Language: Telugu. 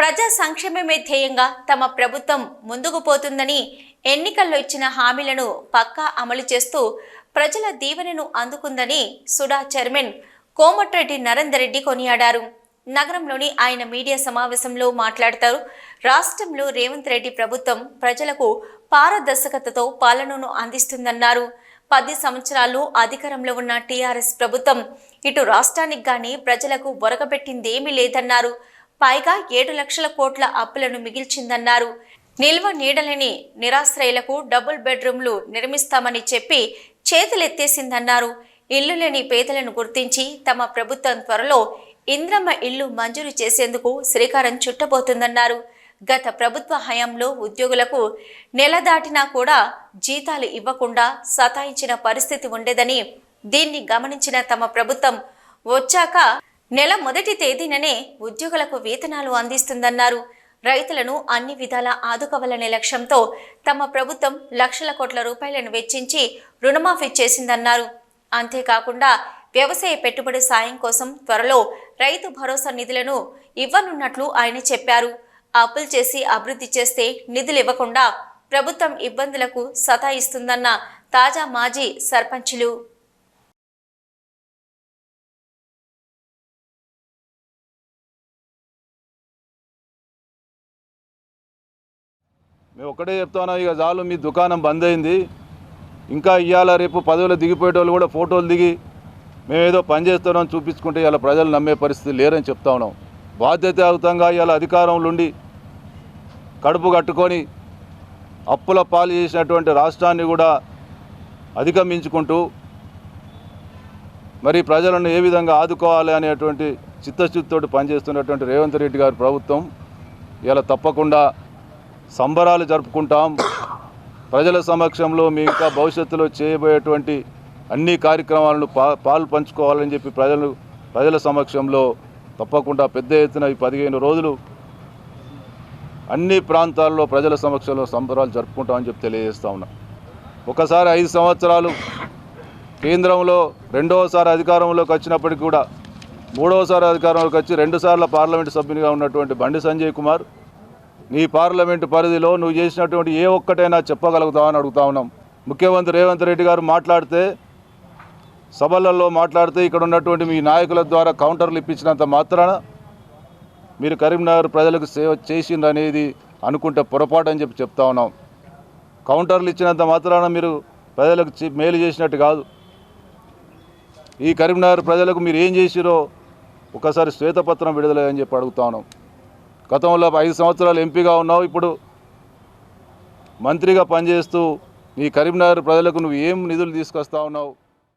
ప్రజా సంక్షేమమే ధ్యేయంగా తమ ప్రభుత్వం ముందుకు పోతుందని ఎన్నికల్లో ఇచ్చిన హామీలను పక్కా అమలు చేస్తూ ప్రజల దీవెనను అందుకుందని సుడా చైర్మన్ కోమటిరెడ్డి నరేందర్ రెడ్డి కొనియాడారు. నగరంలోని ఆయన మీడియా సమావేశంలో మాట్లాడతారు. రాష్ట్రంలో రేవంత్ రెడ్డి ప్రభుత్వం ప్రజలకు పారదర్శకతతో పాలనను అందిస్తుందన్నారు. పది సంవత్సరాలు అధికారంలో ఉన్న టీఆర్ఎస్ ప్రభుత్వం ఇటు రాష్ట్రానికి గాని ప్రజలకు ఒరగబెట్టిందేమీ లేదన్నారు. పైగా ఏడు లక్షల కోట్ల అప్పులను మిగిల్చిందన్నారు. నిల్వ నీడలేని నిరాశ్రయులకు డబుల్ బెడ్రూమ్లు నిర్మిస్తామని చెప్పి చేతులెత్తేసిందన్నారు. ఇల్లు లేని పేదలను గుర్తించి తమ ప్రభుత్వం త్వరలో ఇంద్రమ్మ ఇల్లు మంజూరు చేసేందుకు శ్రీకారం చుట్టబోతుందన్నారు. గత ప్రభుత్వ హయాంలో ఉద్యోగులకు నెల దాటినా కూడా జీతాలు ఇవ్వకుండా సతాయించిన పరిస్థితి ఉండేదని దీన్ని గమనించిన తమ ప్రభుత్వం వచ్చాక నెల మొదటి తేదీననే ఉద్యోగులకు వేతనాలు అందిస్తుందన్నారు. రైతులను అన్ని విధాల ఆదుకోవాలనే లక్ష్యంతో తమ ప్రభుత్వం లక్షల కోట్ల రూపాయలను వెచ్చించి రుణమాఫీ చేసిందన్నారు. అంతేకాకుండా వ్యవసాయ పెట్టుబడి సాయం కోసం త్వరలో రైతు భరోసా నిధులను ఇవ్వనున్నట్లు ఆయన చెప్పారు. అప్పులు చేసి అభివృద్ధి చేస్తే నిధులు ఇవ్వకుండా ప్రభుత్వం ఇబ్బందులకు సతాయిస్తుందన్న తాజా మాజీ సర్పంచ్లు మేము ఒకటే చెప్తాను ఇక చాలు మీ దుకాణం బంద్ అయింది. ఇంకా ఇవాళ రేపు పదవులు దిగిపోయేటోళ్ళు కూడా ఫోటోలు దిగి మేము ఏదో పని చేస్తున్నాం చూపించుకుంటే ఇలా ప్రజలు నమ్మే పరిస్థితి లేరని చెప్తా ఉన్నాం. బాధ్యతాయుతంగా ఇవాళ అధికారంలో ఉండి కడుపు కట్టుకొని అప్పుల పాలు చేసినటువంటి రాష్ట్రాన్ని కూడా అధిగమించుకుంటూ మరి ప్రజలను ఏ విధంగా ఆదుకోవాలి అనేటువంటి చిత్తశుద్ధితో పనిచేస్తున్నటువంటి రేవంత్ రెడ్డి గారి ప్రభుత్వం ఇలా తప్పకుండా సంబరాలు జరుపుకుంటాం. ప్రజల సమక్షంలో మీ ఇంకా భవిష్యత్తులో చేయబోయేటువంటి అన్ని కార్యక్రమాలను పా పాలు పంచుకోవాలని చెప్పి ప్రజలు ప్రజల సమక్షంలో తప్పకుండా పెద్ద ఎత్తున ఈ పదిహేను రోజులు అన్ని ప్రాంతాల్లో ప్రజల సమక్షంలో సంబరాలు జరుపుకుంటామని చెప్పి తెలియజేస్తా ఉన్నా. ఒకసారి ఐదు సంవత్సరాలు కేంద్రంలో రెండవసారి అధికారంలోకి వచ్చినప్పటికీ కూడా మూడవసారి అధికారంలోకి వచ్చి రెండుసార్లు పార్లమెంటు సభ్యునిగా ఉన్నటువంటి బండి సంజయ్ కుమార్ నీ పార్లమెంటు పరిధిలో నువ్వు చేసినటువంటి ఏ ఒక్కటైనా చెప్పగలుగుతావని అడుగుతా ఉన్నాం. ముఖ్యమంత్రి రేవంత్ రెడ్డి గారు మాట్లాడితే సభలలో మాట్లాడితే ఇక్కడ ఉన్నటువంటి మీ నాయకుల ద్వారా కౌంటర్లు ఇప్పించినంత మాత్రాన మీరు కరీంనగర్ ప్రజలకు సేవ చేసిందనేది అనుకుంటే పొరపాటు అని చెప్పి చెప్తా ఉన్నాం. కౌంటర్లు ఇచ్చినంత మాత్రాన మీరు ప్రజలకు మేలు చేసినట్టు కాదు. ఈ కరీంనగర్ ప్రజలకు మీరు ఏం చేసిరో ఒకసారి శ్వేతపత్రం విడుదల అని చెప్పి అడుగుతా ఉన్నాం. గతంలో ఐదు సంవత్సరాలు ఎంపీగా ఉన్నావు ఇప్పుడు మంత్రిగా పనిచేస్తూ నీ కరీంనగర్ ప్రజలకు నువ్వు ఏం నిధులు తీసుకొస్తా ఉన్నావు?